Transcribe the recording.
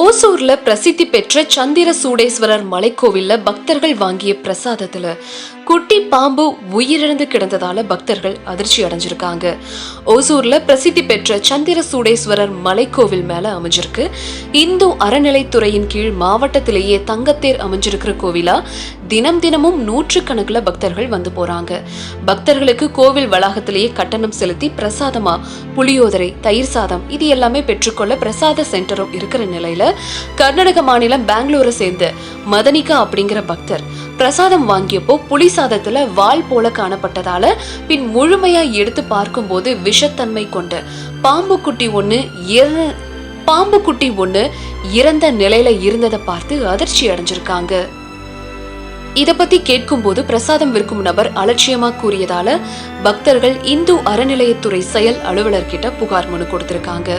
ஓசூர்ல பிரசித்தி பெற்ற சந்திர சூடேஸ்வரர் மலைக்கோவில்ல பக்தர்கள் வாங்கிய பிரசாதத்துல குட்டி பாம்பு உயிரிழந்து கிடந்ததால பக்தர்கள் அதிர்ச்சி அடைஞ்சிருக்காங்க. ஓசூர்ல பிரசித்தி பெற்ற சந்திர சூடேஸ்வரர் மலைக்கோவில் மேல அமைஞ்சிருக்கு. இந்து அறநிலைத்துறையின் கீழ் மாவட்டத்திலேயே தங்கத்தேர் அமைஞ்சிருக்கிற கோவிலா தினம் தினமும் நூற்றுக்கணக்கில் பக்தர்கள் வந்து போறாங்க. பக்தர்களுக்கு கோவில் வளாகத்திலேயே கட்டணம் செலுத்தி பிரசாதமா புளியோதரை தயிர் சாதம் இது எல்லாமே பெற்றுக்கொள்ள பிரசாத சென்டரும் இருக்கிற நிலையில கர்நாடக மாநிலம் பெங்களூரை சேர்ந்த மதனிகா அப்படிங்கிற பக்தர் பிரசாதம் வாங்கியப்போ புளி சாதத்துல வால் போல காணப்பட்டதால பின் முழுமையா எடுத்து பார்க்கும்போது விஷத்தன்மை கொண்ட பாம்பு குட்டி ஒன்று பாம்பு குட்டி ஒன்று இறந்த நிலையில இருந்ததை பார்த்து அதிர்ச்சி அடைஞ்சிருக்காங்க. இதை பத்தி கேட்கும்போது பிரசாதம் விற்கும் நபர் அலட்சியமா கூறியதால பக்தர்கள் இந்து அறநிலையத்துறை செயல் அலுவலர்கிட்ட புகார் மனு கொடுத்திருக்காங்க.